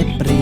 se.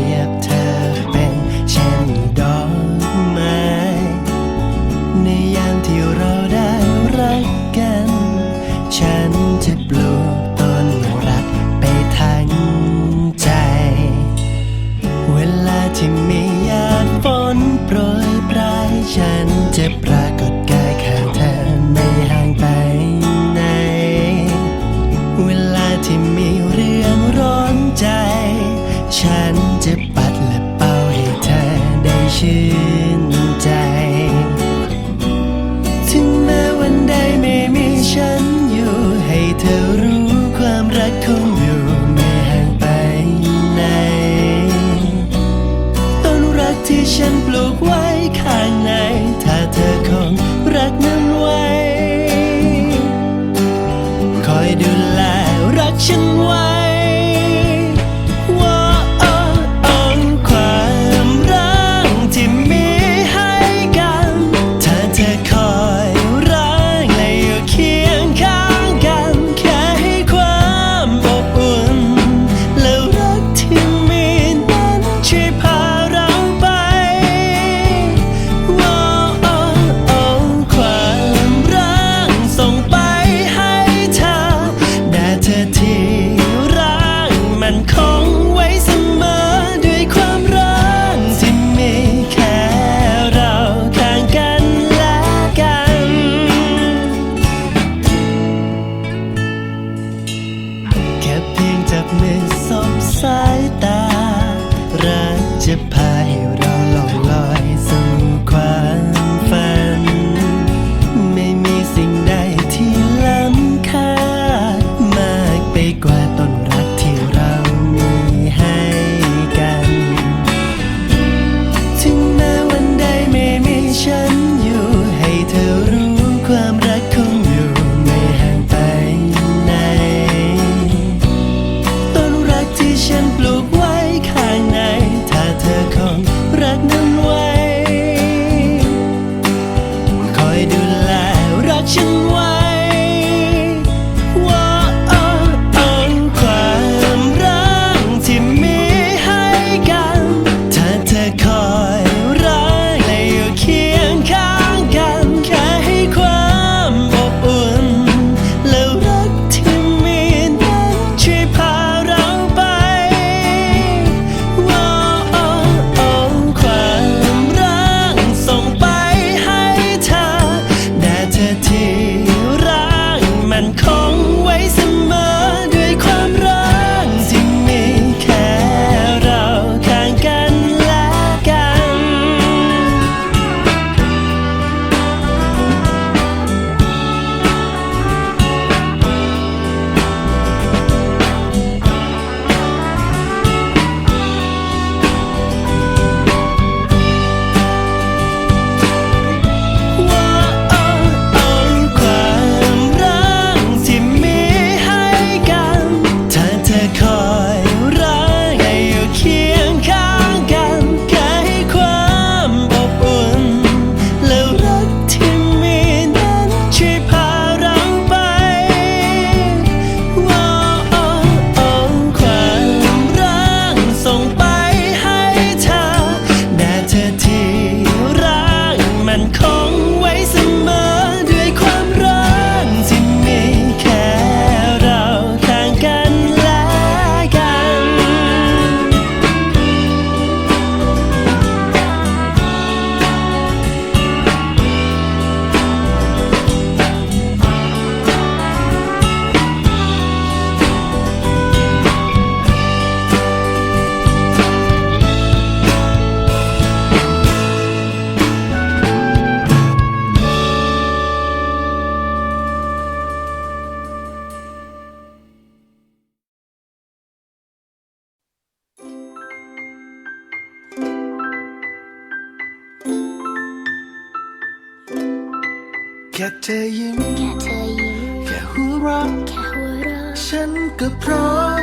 แค่เธอยิ้ม แค่เธอยิ้ม แค่หัวเราะแค่หัวเราะฉันก็พร้อม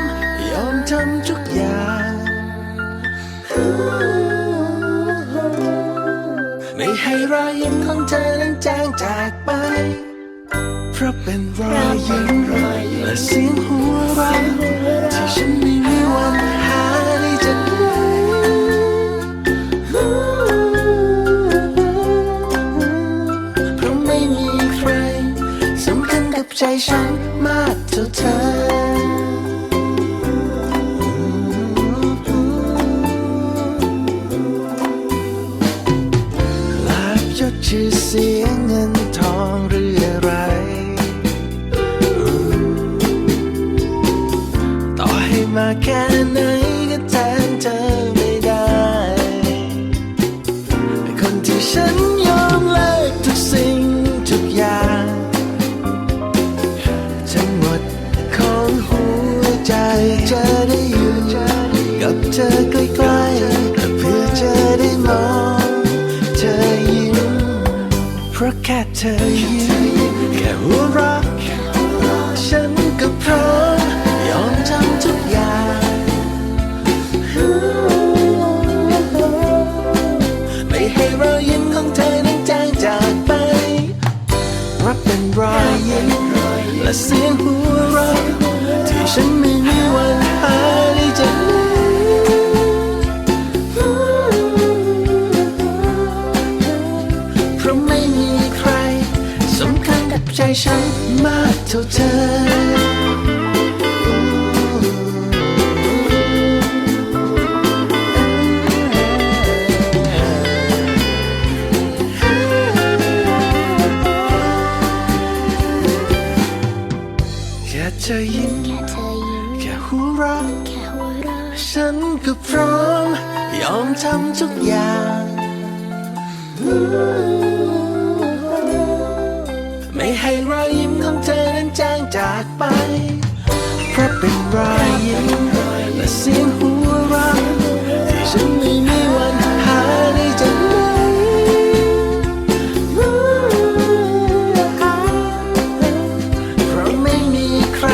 ยอมทำทุกอย่าง ไม่ให้รอยยิ้มของเธอนั้นจางจากไป เพราะเป็นรอยยิ้มและเสียงหัวเราะที่ฉันไม่มีวันหาับใจฉันมากเท่าเธอดชื่อเสียงเงินทองหรืออะไร ต่อให้มาแค่ไหนก็แทนเธอไม่ได้ คนที่ฉัน แค่เธอยิ้มแค่หัวรักฉันก็พร้อม ใจฉันมากเท่าเธอธอยิ้มแค่หัวเราะฉันก็พร้อม ยอมทำทุกอย่างียงหัวเราที่ฉันไม่มีวันหาได้จากไหนเพราะไม่มีใคร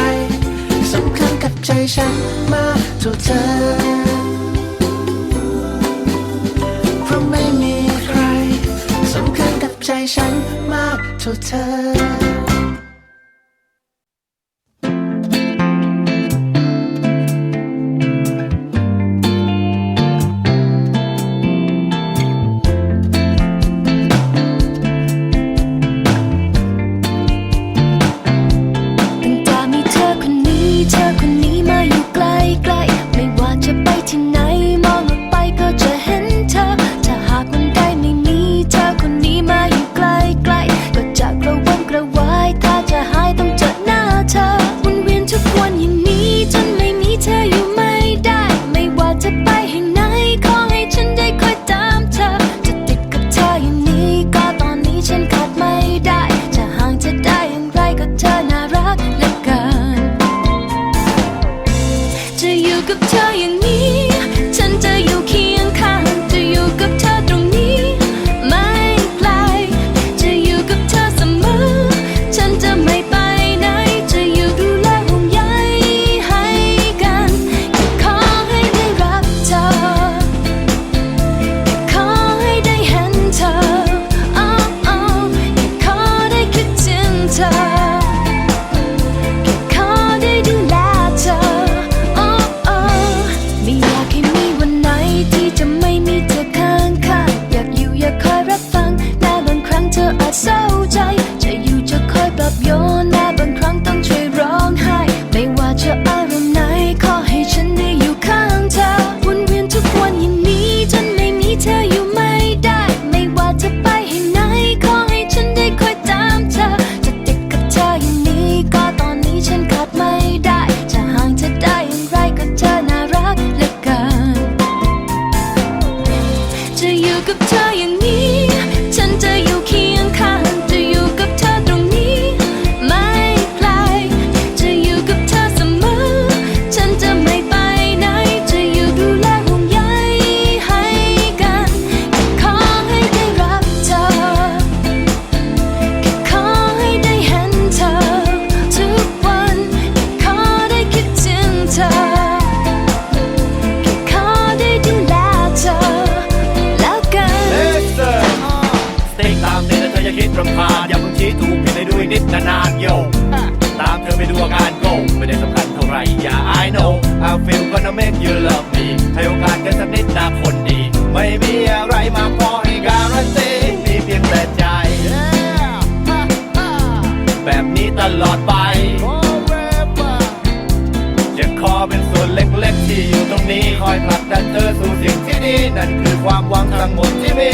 สำคัญกับใจฉันมากเท่าเธอ เพราะไม่มีใครสำคัญกับใจฉันมากเท่าเธอ ไม่มีอะไรมาพอให้การันตีมีเพียงแต่ใจ แบบนี้ตลอดไป จะขอเป็นส่วนเล็กๆ ที่อยู่ตรงนี้ คอยผลักดันเธอสู่สิ่งที่ดี นั่นคือความหวังทั้งหมดที่มี